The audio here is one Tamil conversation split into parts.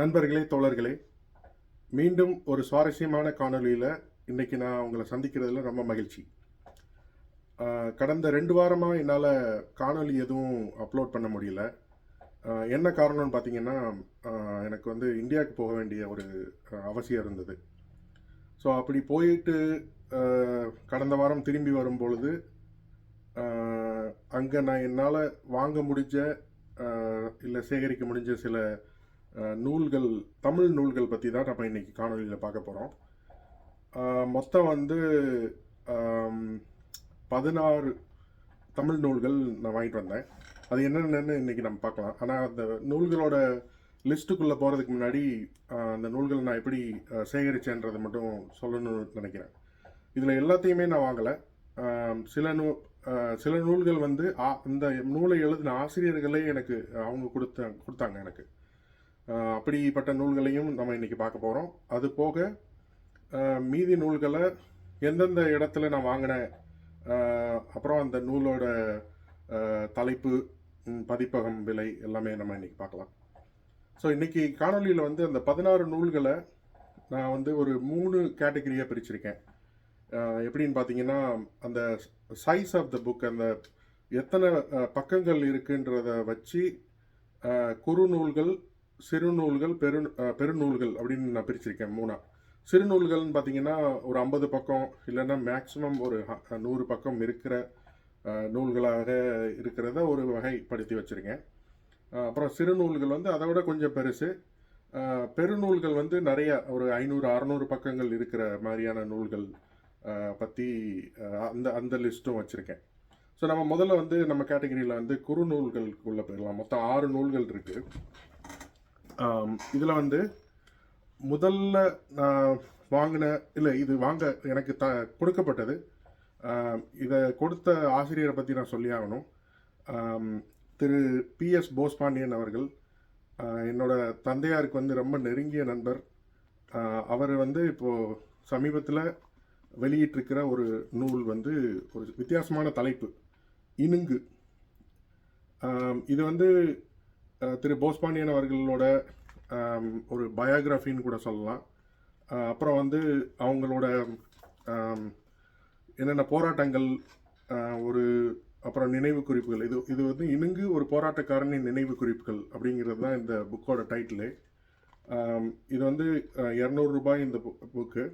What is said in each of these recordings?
நண்பர்களே தோழர்களே மீண்டும் ஒரு சுவாரஸ்யமான காணொளியில் இன்றைக்கி நான் உங்களை சந்திக்கிறதுல ரொம்ப மகிழ்ச்சி. கடந்த ரெண்டு வாரமாக என்னால் காணொளி எதுவும் அப்லோட் பண்ண முடியல. என்ன காரணம்னு பார்த்தீங்கன்னா எனக்கு வந்து இந்தியாவுக்கு போக வேண்டிய ஒரு அவசியம் இருந்தது. ஸோ அப்படி போயிட்டு கடந்த வாரம் திரும்பி வரும் பொழுது அங்கே நான் என்னால் வாங்க முடிஞ்ச இல்லை சேகரிக்க முடிஞ்ச சில நூல்கள் தமிழ் நூல்கள் பற்றி தான் நம்ம இன்றைக்கி காணொலியில் பார்க்க போகிறோம் மொத்தம் வந்து பதினாறு தமிழ் நூல்கள் நான் வாங்கிட்டு வந்தேன். அது என்னென்னு இன்னைக்கு நம்ம பார்க்கலாம். ஆனால் அந்த நூல்களோட லிஸ்ட்டுக்குள்ளே போகிறதுக்கு முன்னாடி அந்த நூல்களை நான் எப்படி சேகரித்தேன்றதை மட்டும் சொல்லணும்னு நினைக்கிறேன். இதில் எல்லாத்தையுமே நான் வாங்கலை. சில நூ சில நூல்கள் வந்து ஆ- இந்த நூலை எழுதின ஆசிரியர்களே எனக்கு அவங்க கொடுத்த கொடுத்தாங்க எனக்கு. அப்படிப்பட்ட நூல்களையும் நம்ம இன்றைக்கி பார்க்க போகிறோம் அது போக மீதி நூல்களை எந்தெந்த இடத்துல நான் வாங்கினேன் அப்புறம் அந்த நூலோட தலைப்பு பதிப்பகம் விலை எல்லாமே நம்ம இன்றைக்கி பார்க்கலாம். ஸோ இன்றைக்கி காணொளியில் வந்து அந்த பதினாறு நூல்களை நான் வந்து ஒரு மூணு கேட்டகரியாக பிரிச்சிருக்கேன். எப்படின்னு பார்த்தீங்கன்னா அந்த சைஸ் ஆஃப் த புக் அந்த எத்தனை பக்கங்கள் இருக்குன்றத வச்சு குறுநூல்கள் சிறுநூல்கள் பெரு பெருநூல்கள் அப்படின்னு நான் பிரிச்சிருக்கேன் மூணா. சிறுநூல்கள்னு பார்த்தீங்கன்னா ஒரு ஐம்பது பக்கம் இல்லைன்னா மேக்ஸிமம் ஒரு நூறு பக்கம் இருக்கிற நூல்களாக இருக்கிறத ஒரு வகைப்படுத்தி வச்சுருக்கேன். அப்புறம் சிறுநூல்கள் வந்து அதை விட கொஞ்சம் பெருசு. பெருநூல்கள் வந்து நிறைய ஒரு ஐநூறு அறநூறு பக்கங்கள் இருக்கிற மாதிரியான நூல்கள் பற்றி அந்த அந்த லிஸ்ட்டும் வச்சுருக்கேன். ஸோ நம்ம முதல்ல வந்து நம்ம கேட்டகரியில் வந்து குறுநூல்களுக்குள்ளே போயிடலாம். மொத்தம் ஆறு நூல்கள் இருக்குது இதில் வந்து முதல்ல நான் வாங்கின இல்லை இது வாங்க எனக்கு த கொடுக்கப்பட்டது. இதை கொடுத்த ஆசிரியரை பற்றி நான் சொல்லி ஆகணும். பி திரு பிஎஸ் போஸ்பாண்டியன் அவர்கள் என்னோட தந்தையாருக்கு வந்து ரொம்ப நெருங்கிய நண்பர். அவர் வந்து இப்போது சமீபத்தில் வெளியிட்டிருக்கிற ஒரு நூல் வந்து ஒரு வித்தியாசமான தலைப்பு இனுங்கு இது வந்து திரு போஸ்பாண்டியன் அவர்களோட ஒரு பயோகிராஃபின்னு கூட சொல்லலாம். அப்புறம் வந்து அவங்களோட என்னென்ன போராட்டங்கள் ஒரு அப்புறம் நினைவு குறிப்புகள். இது இது வந்து இணுங்கு ஒரு போராட்டக்காரனின் நினைவு குறிப்புகள் அப்படிங்கிறது தான் இந்த புக்கோட டைட்டிலு இது வந்து இரநூறு ரூபாய் இந்த புக்கு.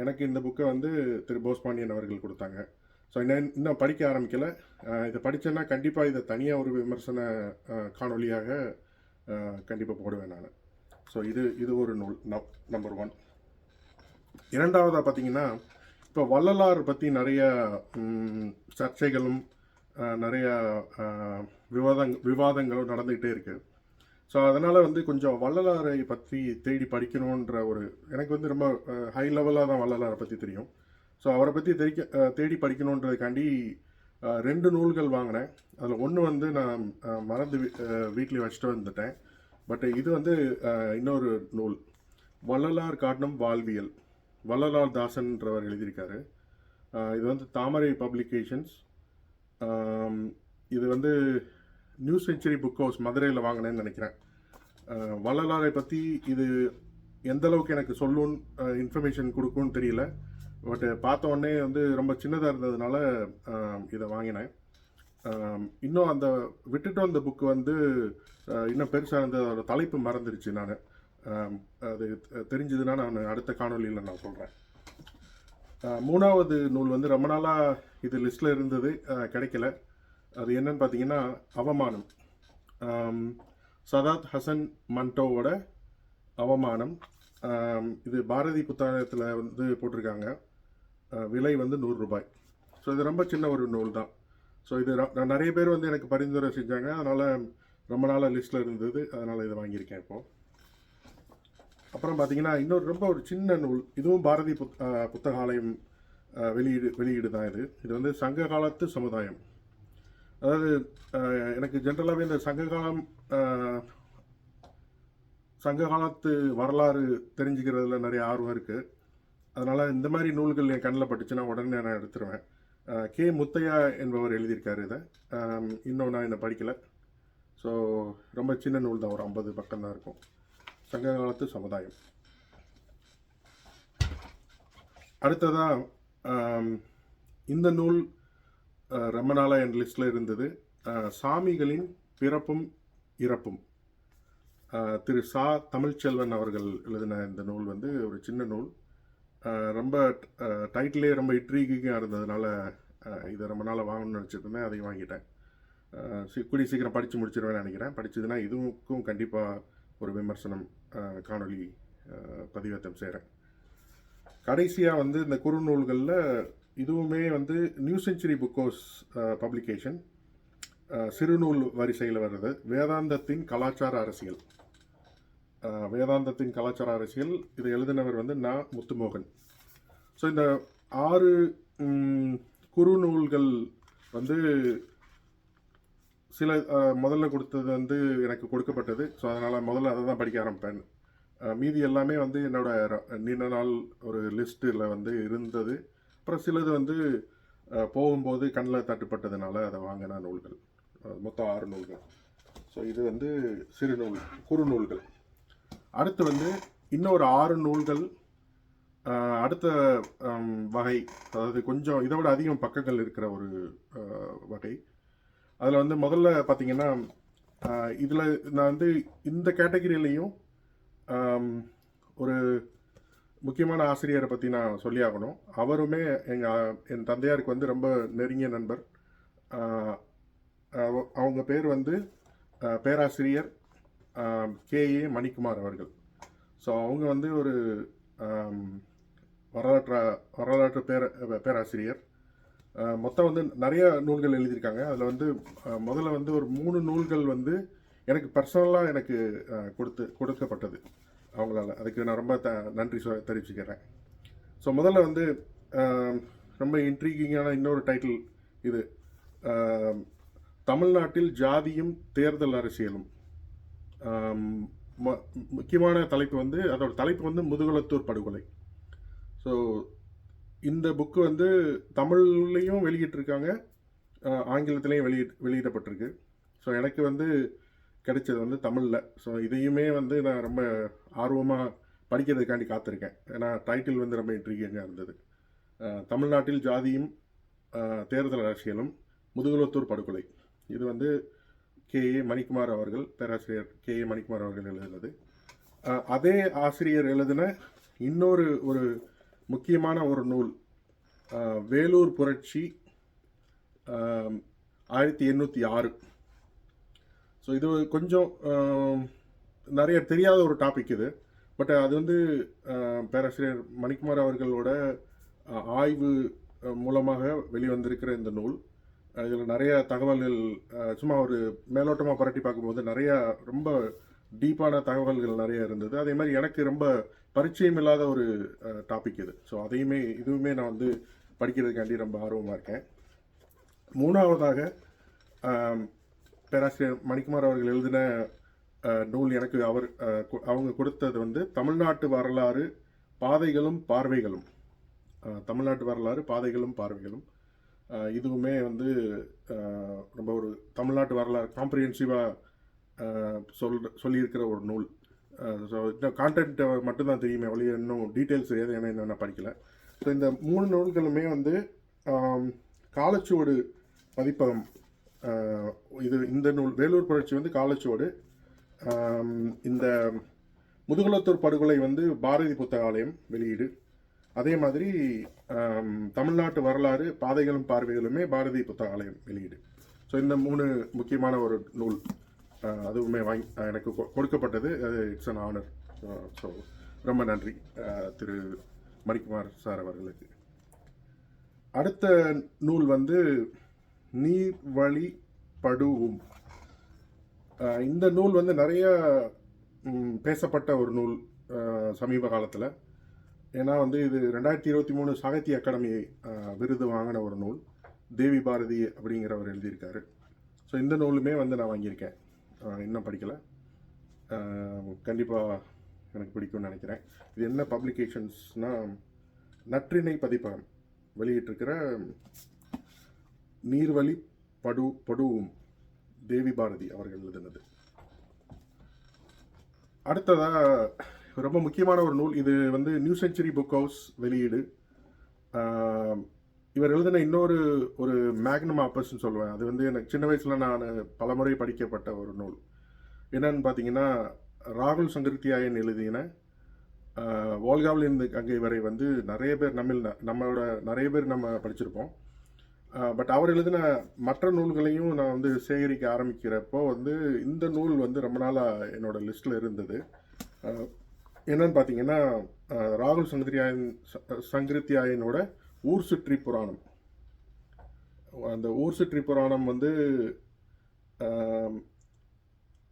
எனக்கு இந்த புக்கை வந்து திரு போஸ்பாண்டியன் அவர்கள் கொடுத்தாங்க. ஸோ இன்னும் இன்னும் படிக்க ஆரம்பிக்கல. இதை படித்தேன்னா கண்டிப்பாக இதை தனியாக ஒரு விமர்சன காணொலியாக காணொளியாக கண்டிப்பாக போடுவேன் நான். ஸோ இது இது ஒரு நூல் நம்பர் ஒன் இரண்டாவதாக பார்த்தீங்கன்னா இப்போ வள்ளலார் பற்றி நிறைய சர்ச்சைகளும் நிறைய விவாதங் விவாதங்களும் நடந்துக்கிட்டே இருக்குது ஸோ அதனால் வந்து கொஞ்சம் வள்ளலாரை பற்றி தேடி படிக்கணுன்ற ஒரு எனக்கு வந்து ரொம்ப ஹை லெவலாக தான் வள்ளலாரை பற்றி தெரியும். ஸோ அவரை பற்றி தெரிக்க தேடி படிக்கணுன்றதுக்காண்டி ரெண்டு நூல்கள் வாங்கினேன். அதில் ஒன்று வந்து நான் மறந்து வீட்டில் வச்சுட்டு வந்துட்டேன். பட் இது வந்து இன்னொரு நூல். வள்ளலார் காட்டும் வாழ்வியல். வள்ளலார் தாசன்றவர் எழுதியிருக்காரு. இது வந்து தாமரை பப்ளிகேஷன்ஸ். இது வந்து நியூ செஞ்சுரி புக் ஹவுஸ் மதுரையில் வாங்கினேன்னு நினைக்கிறேன். வள்ளலாரை பற்றி இது எந்தளவுக்கு எனக்கு சொல்லும் இன்ஃபர்மேஷன் கொடுக்கும்னு தெரியல. பட் uh, பார்த்த உடனே வந்து ரொம்ப சின்னதாக இருந்ததுனால இதை வாங்கினேன். இன்னும் அந்த விட்டுட்டு வந்த புக்கு வந்து இன்னும் பெருசாக இருந்த அதோட தலைப்பு மறந்துருச்சு நான். அது தெரிஞ்சதுன்னா நான் அடுத்த காணொளியில் நான் சொல்கிறேன் மூணாவது நூல் வந்து ரொம்ப நாளாக இது லிஸ்ட்டில் இருந்தது கிடைக்கல. அது என்னன்னு பார்த்தீங்கன்னா அவமானம். சதாத் ஹசன் மன்டோவோட அவமானம். இது பாரதி புத்தகத்தில் வந்து போட்டிருக்காங்க. விலை வந்து நூறு ரூபாய். ஸோ இது ரொம்ப சின்ன ஒரு நூல் தான் ஸோ இது நான் நிறைய பேர் வந்து எனக்கு பரிந்துரை செஞ்சாங்க. அதனால் ரொம்ப நாளாக லிஸ்ட்டில் இருந்தது. அதனால் இதை வாங்கியிருக்கேன் இப்போது அப்புறம் பார்த்தீங்கன்னா இன்னொரு ரொம்ப ஒரு சின்ன நூல். இதுவும் பாரதி புத் புத்தகாலயம் வெளியீடு வெளியீடு தான் இது. இது வந்து சங்க காலத்து சமுதாயம். அதாவது எனக்கு ஜென்ரலாகவே இந்த சங்க காலம் சங்க காலத்து வரலாறு தெரிஞ்சுக்கிறதுல நிறைய ஆர்வம் இருக்குது அதனால் இந்த மாதிரி நூல்கள் என் கண்ணில் பட்டுச்சுன்னா உடனே நான் எடுத்துருவேன். கே. முத்தையா என்பவர் எழுதியிருக்காரு இதை. இன்னும் நான் இதை படிக்கலை. ஸோ ரொம்ப சின்ன நூல் தான் ஒரு ஐம்பது பக்கம்தான் இருக்கும். சங்க காலத்து சமுதாயம். அடுத்ததாக இந்த நூல் அஹ், ரொம்ப நாளாக என் லிஸ்ட்டில் இருந்தது. சாமிகளின் பிறப்பும் இறப்பும். திரு சா. தமிழ்ச்செல்வன் அவர்கள் எழுதின இந்த நூல் வந்து ஒரு சின்ன நூல். ரொம்ப டைட்டிலே ரொம்ப இட்ரீகிங்காக இருந்ததுனால இதை ரொம்ப நாளாக வாங்கணும்னு நினச்சிருந்தேன் அதையும் வாங்கிட்டேன். கூடிய சீக்கிரம் படித்து முடிச்சிருவேன்னு நினைக்கிறேன். படித்ததுன்னா இதுக்கும் கண்டிப்பாக ஒரு விமர்சனம் காணொலி காணொளி பதிவேற்றம் செய்கிறேன் கடைசியாக வந்து இந்த குறுநூல்களில் இதுவுமே வந்து நியூ செஞ்சுரி புக்கோஸ் பப்ளிகேஷன் சிறுநூல் வரிசையில் வர்றது. வேதாந்தத்தின் கலாச்சார அரசியல். வேதாந்தத்தின் கலாச்சார அரசியல். இதை எழுதினவர் வந்து நா. முத்துமோகன். ஸோ இந்த ஆறு குறுநூல்கள் வந்து சில முதல்ல கொடுத்தது வந்து எனக்கு கொடுக்கப்பட்டது. ஸோ அதனால் முதல்ல அதை தான் படிக்க ஆரம்பிப்பேன். மீதி எல்லாமே வந்து என்னோட ர- நீண்ட நாள் ஒரு லிஸ்ட்டில் வந்து இருந்தது. அப்புறம் சிலது வந்து போகும்போது கண்ணில் தட்டுப்பட்டதுனால அதை வாங்கின நூல்கள். மொத்தம் ஆறு நூல்கள். ஸோ இது வந்து சிறுநூல் குறுநூல்கள் அடுத்து வந்து இன்னொரு ஆறு நூல்கள் அடுத்த வகை அதாவது கொஞ்சம் இதை விட அதிகம் பக்கங்கள் இருக்கிற ஒரு வகை. அதில் வந்து முதல்ல பார்த்தீங்கன்னா இதில் நான் வந்து இந்த கேட்டகிரிலையும் ஒரு முக்கியமான ஆசிரியரை பற்றி நான் சொல்லி ஆகணும். அவருமே எங்கள் என் தந்தையாருக்கு வந்து ரொம்ப நெருங்கிய நண்பர். அவ- அவங்க பேர் வந்து பேராசிரியர் கேஏ மணிக்குமார் அவர்கள். ஸோ அவங்க வந்து ஒரு வரலாற்று வரலாற்று பேர பேராசிரியர். மொத்தம் வந்து நிறைய நூல்கள் எழுதியிருக்காங்க. அதில் வந்து முதல்ல வந்து ஒரு மூணு நூல்கள் வந்து எனக்கு பர்சனலாக எனக்கு கொடுத்து கொடுக்கப்பட்டது. அவங்களால. அதுக்கு நான் ரொம்ப த நன்றி சொ தெரிவிச்சுக்கிறேன். ஸோ முதல்ல வந்து ரொம்ப இன்ட்ரீகிங்கான இன்னொரு டைட்டில் இது. தமிழ்நாட்டில் ஜாதியும் தேர்தல் அரசியலும். முக்கியமான தலைப்பு வந்து அதோட தலைப்பு வந்து முதுகுளத்தூர் படுகொலை. ஸோ இந்த புக்கு வந்து தமிழ்லையும் வெளியிட்டிருக்காங்க ஆங்கிலத்திலையும் வெளியிட் வெளியிடப்பட்டிருக்கு. ஸோ எனக்கு வந்து கிடைச்சது வந்து தமிழில். ஸோ இதையுமே வந்து நான் ரொம்ப ஆர்வமாக படிக்கிறதுக்காண்டி காத்திருக்கேன். ஏன்னா டைட்டில் வந்து ரொம்ப இன்ட்ரிகிங்காக இருந்தது. தமிழ்நாட்டில் ஜாதியும் தேர்தல் அரசியலும் முதுகுலத்தூர் படுகொலை. இது வந்து கே ஏ மணிக்குமார் அவர்கள் பேராசிரியர் கே ஏ மணிக்குமார் அவர்கள் எழுதுனது. அதே ஆசிரியர் எழுதின இன்னொரு ஒரு முக்கியமான ஒரு நூல் வேலூர் புரட்சி ஆயிரத்தி எண்ணூற்றி ஆறு. ஸோ இது கொஞ்சம் நிறைய தெரியாத ஒரு டாபிக் இது. பட் அது வந்து பேராசிரியர் மணிக்குமார் அவர்களோட ஆய்வு மூலமாக வெளிவந்திருக்கிற இந்த நூல். இதில் நிறைய தகவல்கள் சும்மா ஒரு மேலோட்டமாக புரட்டி பார்க்கும்போது நிறையா ரொம்ப டீப்பான தகவல்கள் நிறைய இருந்தது. அதே மாதிரி எனக்கு ரொம்ப பரிச்சயம் இல்லாத ஒரு டாபிக் இது. ஸோ அதையுமே இதுவுமே நான் வந்து படிக்கிறதுக்காண்டி ரொம்ப ஆர்வமாக இருக்கேன். மூணாவதாக பேராசிரியர் மணிக்குமார் அவர்கள் எழுதின நூல் எனக்கு அவர் அவங்க கொடுத்தது வந்து தமிழ்நாட்டு வரலாறு பாதைகளும் பார்வைகளும். தமிழ்நாட்டு வரலாறு பாதைகளும் பார்வைகளும். இதுவுமே வந்து ரொம்ப ஒரு தமிழ்நாட்டு வரலாறு காம்ப்ரிஹென்சிவாக சொல் சொல்லியிருக்கிற ஒரு நூல். ஸோ இன்னும் கான்டென்ட்டை மட்டும்தான் தெரியுமே ஒழிய இன்னும் டீட்டெயில்ஸ் எது என்ன இன்னும் நான் படிக்கல. ஸோ இந்த மூணு நூல்களுமே வந்து காலச்சுவடு பதிப்பகம் இது இந்த நூல் வேலூர் புரட்சி வந்து காலச்சுவடு. இந்த முதுகுலத்தூர் படுகொலை வந்து பாரதி புத்தகாலயம் வெளியீடு. அதே மாதிரி தமிழ்நாட்டு வரலாறு பாதைகளும் பார்வைகளுமே பாரதி புத்தகாலயம் வெளியீடு. ஸோ இந்த மூணு முக்கியமான ஒரு நூல் அதுவுமே வாங்கி எனக்கு கொ- கொடுக்கப்பட்டது. அது இட்ஸ் அன் ஆனர் ஸோ ரொம்ப நன்றி திரு மணிக்குமார் சார் அவர்களுக்கு. அடுத்த நூல் வந்து நீர்வழி படுவும். இந்த நூல் வந்து நிறைய பேசப்பட்ட ஒரு நூல் சமீப காலத்தில். ஏன்னா வந்து இது ரெண்டாயிரத்தி இருபத்தி மூணு சாகித்ய அகாடமி விருது வாங்கின ஒரு நூல் தேவி பாரதி அப்படிங்கிறவர் எழுதியிருக்காரு. ஸோ இந்த நூலுமே வந்து நான் வாங்கியிருக்கேன். இன்னும் படிக்கலை. கண்டிப்பாக எனக்கு பிடிக்கும்னு நினைக்கிறேன். இது என்ன பப்ளிகேஷன்ஸ்னால் நற்றிணை பதிப்பகம் வெளியிட்டிருக்கிற நீர்வழி படு படுவும் தேவி பாரதி அவர்கள் எழுதினது. அடுத்ததாக ரொம்ப முக்கியமான ஒரு நூல். இது வந்து நியூ செஞ்சுரி புக் ஹவுஸ் வெளியீடு. இவர் எழுதின இன்னொரு ஒரு மேக்னம் ஆப்பர்ஸ்னு சொல்லுவேன். அது வந்து எனக்கு சின்ன வயசில் நான் பலமுறை படிக்கப்பட்ட ஒரு நூல். என்னன்னு பார்த்தீங்கன்னா ராகுல் சங்கர்த்தியாயன் எழுதின வால்காவில் இருந்து அங்கே வரை வந்து நிறைய பேர் நம்மில் நம்மளோட நிறைய பேர் நம்ம படிச்சிருப்போம். பட் அவர் எழுதின மற்ற நூல்களையும் நான் வந்து சேகரிக்க ஆரம்பிக்கிறப்போ வந்து இந்த நூல் வந்து ரொம்ப நாளாக என்னோடய லிஸ்ட்டில் இருந்தது. என்னன்னு பார்த்தீங்கன்னா ராகுல் சங்கரியாயன் ச- சங்கரித்தியாயனோட ஊர் சுற்றி புராணம். அந்த ஊர் சுற்றி புராணம் வந்து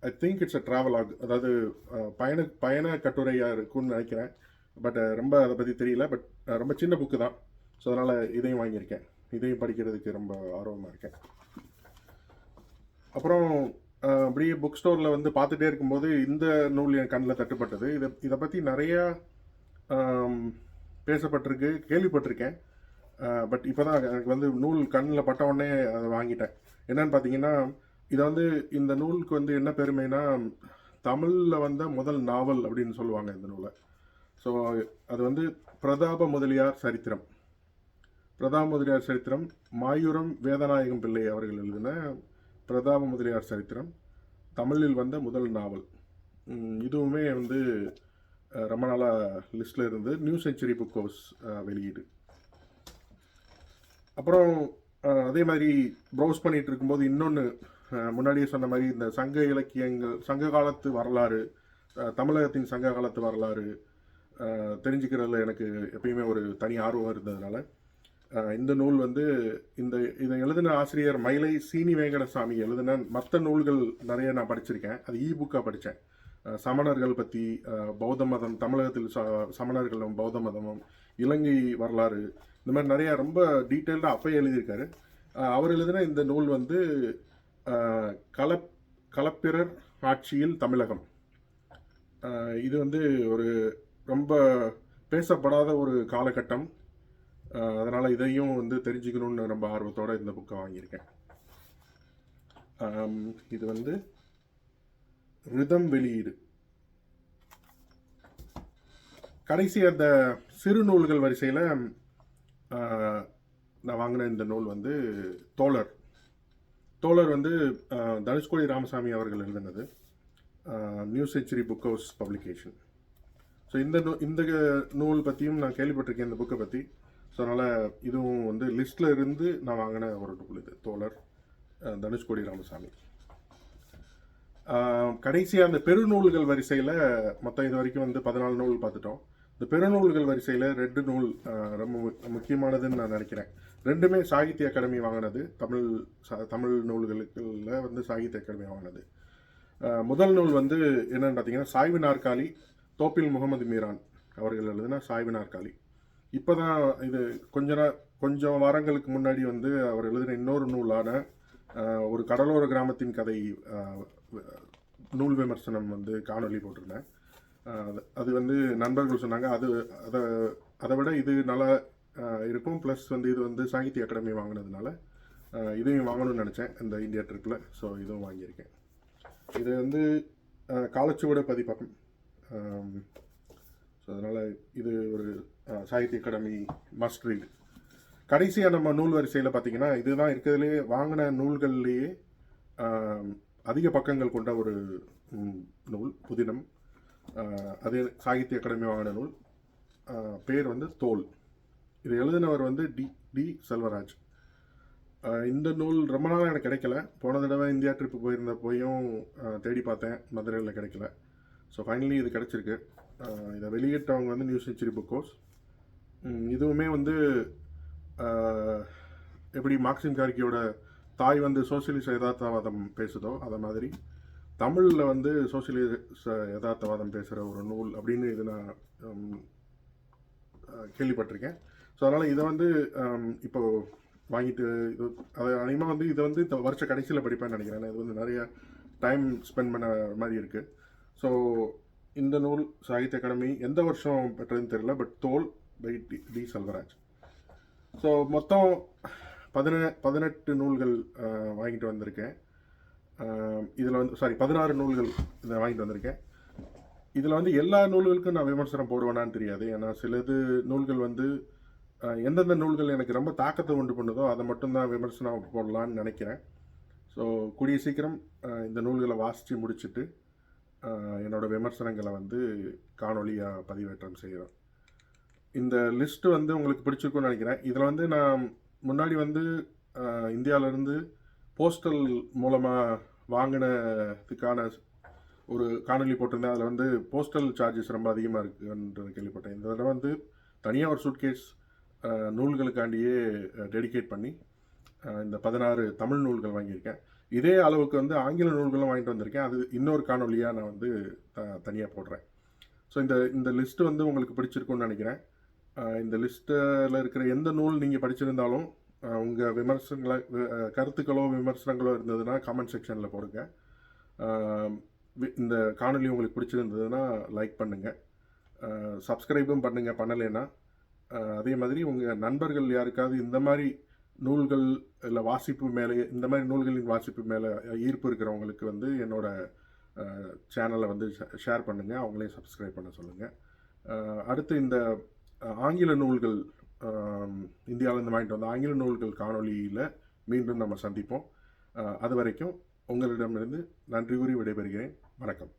I think it's a travelogue அதாவது பயண பயண கட்டுரையாக இருக்கும்னு நினைக்கிறேன். பட் ரொம்ப அதை பற்றி தெரியல. பட் ரொம்ப சின்ன புக்கு தான். ஸோ அதனால் இதையும் வாங்கியிருக்கேன். இதையும் படிக்கிறதுக்கு ரொம்ப ஆர்வமாக இருக்கேன். அப்புறம் அப்படியே புக் ஸ்டோரில் வந்து பார்த்துட்டே இருக்கும்போது இந்த நூல் என் கண்ணில் தட்டுப்பட்டது. இதை இதை பற்றி நிறையா பேசப்பட்டிருக்கு கேள்விப்பட்டிருக்கேன். பட் இப்போ தான் எனக்கு வந்து நூல் கண்ணில் பட்ட உடனே அதை வாங்கிட்டேன். என்னன்னு பார்த்தீங்கன்னா இதை வந்து இந்த நூலுக்கு வந்து என்ன பெருமைனா தமிழில் வந்த முதல் நாவல் அப்படின்னு சொல்லுவாங்க இந்த நூலை. ஸோ அது வந்து பிரதாப முதலியார் சரித்திரம். பிரதாப முதலியார் சரித்திரம் மாயூரம் வேதநாயகம் பிள்ளை அவர்கள் எழுதின பிரதாப முதலியார் சரித்திரம் தமிழில் வந்த முதல் நாவல். இதுவுமே வந்து ரொம்ப நாளாக லிஸ்ட்டில் இருந்து நியூ செஞ்சுரி புக் ஹவுஸ் வெளியீடு. அப்புறம் அதே மாதிரி ப்ரௌஸ் பண்ணிகிட்டு இருக்கும்போது இன்னொன்று முன்னாடியே சொன்ன மாதிரி இந்த சங்க இலக்கியங்கள் சங்க காலத்து வரலாறு தமிழகத்தின் சங்க காலத்து வரலாறு தெரிஞ்சுக்கிறதுல எனக்கு எப்பயுமே ஒரு தனி ஆர்வம் இருந்ததுனால இந்த நூல் வந்து இந்த இதை எழுதின ஆசிரியர் மயிலை சீனி வேங்கடசாமி எழுதின மற்ற நூல்கள் நிறைய நான் படிச்சிருக்கேன். அது இ புக்காக படித்தேன் சமணர்கள் பற்றி பௌத்த மதம் தமிழகத்தில் ச சமணர்களும் பௌத்த மதமும் இலங்கை வரலாறு இந்த மாதிரி நிறையா ரொம்ப டீட்டெயில்டாக அப்போ எழுதியிருக்காரு. அவர் எழுதின இந்த நூல் வந்து கலப் கலப்பிரர் ஆட்சியில் தமிழகம். இது வந்து ஒரு ரொம்ப பேசப்படாத ஒரு காலகட்டம். அதனால் இதையும் வந்து தெரிஞ்சுக்கணும்னு ரொம்ப ஆர்வத்தோட இந்த புக்கை வாங்கியிருக்கேன். இது வந்து ரிதம் வெளியீடு. கடைசி அந்த சிறு நூல்கள் வரிசையில் நான் வாங்கின இந்த நூல் வந்து தோழர். தோழர் வந்து தனுஷ்கோடி ராமசாமி அவர்கள் எழுதினது new century book house publication so இந்த நூ இந்த நூல் பற்றியும் நான் கேள்விப்பட்டிருக்கேன் இந்த புக்கை பற்றி ஸோ அதனால் இதுவும் வந்து லிஸ்ட்டில் இருந்து நான் வாங்கின ஒரு நூல் இது. தோழர் தனுஷ்கோடி ராமசாமி. கடைசியாக அந்த பெருநூல்கள் வரிசையில் மொத்தம் இது வரைக்கும் வந்து பதினாலு நூல் பார்த்துட்டோம். இந்த பெருநூல்கள் வரிசையில் ரெண்டு நூல் ரொம்ப மு- முக்கியமானதுன்னு நான் நினைக்கிறேன். ரெண்டுமே சாகித்ய அகாடமி வாங்கினது. தமிழ் தமிழ் நூல்களுக்குள்ள வந்து சாகித்ய அகாடமி வாங்கினது. முதல் நூல் வந்து என்னன்னு பார்த்தீங்கன்னா சாய்வு நாற்காலி தோப்பில் முகமது மீரான் அவர்கள் எழுதுனா சாய்வு நாற்காலி இப்போ தான் இது கொஞ்ச நாள் கொஞ்சம் வாரங்களுக்கு முன்னாடி வந்து அவர் எழுதின இன்னொரு நூலான ஒரு கடலோர கிராமத்தின் கதை நூல் விமர்சனம் வந்து காணொளி போட்டிருந்தேன். அது- அது வந்து நண்பர்கள் சொன்னாங்க அது அதை அதை விட இது நல்லா இருக்கும். ப்ளஸ் வந்து இது வந்து சாகித்ய அகாடமி வாங்கினதுனால இதையும் வாங்கணும்னு நினச்சேன் இந்த இந்தியா ட்ரிப்பில் ஸோ இதுவும் வாங்கியிருக்கேன். இது வந்து காலச்சுவட பதிப்பகம். ஸோ அதனால் இது ஒரு சாகித்ய அகாடமி மஸ்ட் ரீட் கடைசியாக நம்ம நூல் வரிசையில் பார்த்தீங்கன்னா இதுதான் இருக்கிறதுலே வாங்கின நூல்கள்லேயே அதிக பக்கங்கள் கொண்ட ஒரு நூல் புதினம். அதே சாகித்ய அகாடமி வாங்கின நூல். பேர் வந்து தோல். இது எழுதினவர் வந்து டி டி செல்வராஜ். இந்த நூல் ரொம்ப நாளாக எனக்கு கிடைக்கல. போன தடவை இந்தியா ட்ரிப்பு போயிருந்த போயும் தேடி பார்த்தேன். மதுரையில் கிடைக்கல. ஸோ ஃபைனலி இது கிடச்சிருக்கு. இதை வெளியிட்டவங்க வந்து நியூ செஞ்சுரி புக் ஹவுஸ் இதுவுமே வந்து எப்படி மார்க்சிம் கார்கியோட தாய் வந்து சோசியலிச யதார்த்தவாதம் பேசுதோ அதை மாதிரி தமிழில் வந்து சோசியலிச யதார்த்தவாதம் பேசுகிற ஒரு நூல் அப்படின்னு இது நான் கேள்விப்பட்டிருக்கேன். ஸோ அதனால் இதை வந்து இப்போது இப்போ வாங்கிட்டு இது அதை அதிகமாக வந்து இதை வந்து இந்த வருஷ கடைசியில் படிப்பேன்னு நினைக்கிறேன். இது வந்து நிறைய டைம் ஸ்பெண்ட் பண்ண மாதிரி இருக்குது ஸோ இந்த நூல் சாகித்ய அகாடமி எந்த வருஷம் பெற்றதுன்னு தெரியல but Thol by D D Selvaraj. So மொத்தம் பதினெ பதினெட்டு நூல்கள் வாங்கிட்டு வந்திருக்கேன். இதில் வந்து சாரி பதினாறு நூல்கள் இதை வாங்கிட்டு வந்திருக்கேன். இதில் வந்து எல்லா நூல்களுக்கும் நான் விமர்சனம் போடுவேனான்னு தெரியாது. ஏன்னா சிலது நூல்கள் வந்து எந்தெந்த நூல்கள் எனக்கு ரொம்ப தாக்கத்தை உண்டு பண்ணுதோ அதை மட்டும்தான் விமர்சனம் போடலான்னு நினைக்கிறேன். ஸோ கூடிய சீக்கிரம் இந்த நூல்களை வாசித்து முடிச்சுட்டு என்னோடய என்னோட விமர்சனங்களை வந்து காணொலியாக பதிவேற்றம் செய்கிறேன் இந்த லிஸ்ட் வந்து உங்களுக்கு பிடிச்சிருக்கும்னு நினைக்கிறேன். இதில் வந்து நான் முன்னாடி வந்து இந்தியாவிலேருந்து போஸ்டல் மூலமாக வாங்கினதுக்கான ஒரு காணொலி போட்டிருந்தேன். அதில் வந்து போஸ்டல் சார்ஜஸ் ரொம்ப அதிகமாக இருக்குன்றது கேள்விப்பட்டேன். இந்த தடவை வந்து தனியாக ஒரு சூட்கேஸ் நூல்களுக்காண்டியே டெடிகேட் பண்ணி இந்த பதினாறு தமிழ் நூல்கள் வாங்கியிருக்கேன். இதே அளவுக்கு வந்து ஆங்கில நூல்களும் வாங்கிட்டு வந்திருக்கேன். அது இன்னொரு காணொலியாக நான் வந்து தனியாக போடுறேன். ஸோ இந்த இந்த லிஸ்ட்டு வந்து உங்களுக்கு பிடிச்சிருக்கும்னு நினைக்கிறேன். இந்த லிஸ்ட்டில் இருக்கிற எந்த நூல் நீங்கள் படிச்சிருந்தாலும் உங்கள் விமர்சனங்களை கருத்துக்களோ விமர்சனங்களோ இருந்ததுன்னா காமெண்ட் செக்ஷனில் போடுங்க. வி- இந்த காணொலி உங்களுக்கு பிடிச்சிருந்ததுன்னா லைக் பண்ணுங்கள் சப்ஸ்கிரைபும் பண்ணுங்கள் பண்ணலைன்னா அதே மாதிரி உங்கள் நண்பர்கள் யாருக்காவது இந்த மாதிரி நூல்கள் இல்லை வாசிப்பு மேலே இந்த மாதிரி நூல்களின் வாசிப்பு மேலே ஈர்ப்பு இருக்கிறவங்களுக்கு வந்து என்னோடய சேனலை வந்து ஷேர் பண்ணுங்கள் அவங்களையும் சப்ஸ்கிரைப் பண்ண சொல்லுங்கள் அடுத்து இந்த ஆங்கில நூல்கள் இந்தியாவிலேருந்து வாங்கிட்டு வந்த ஆங்கில நூல்கள் காணொளியில் மீண்டும் நம்ம சந்திப்போம். அது வரைக்கும் உங்களிடமிருந்து நன்றி கூறி விடைபெறுகிறேன். வணக்கம்.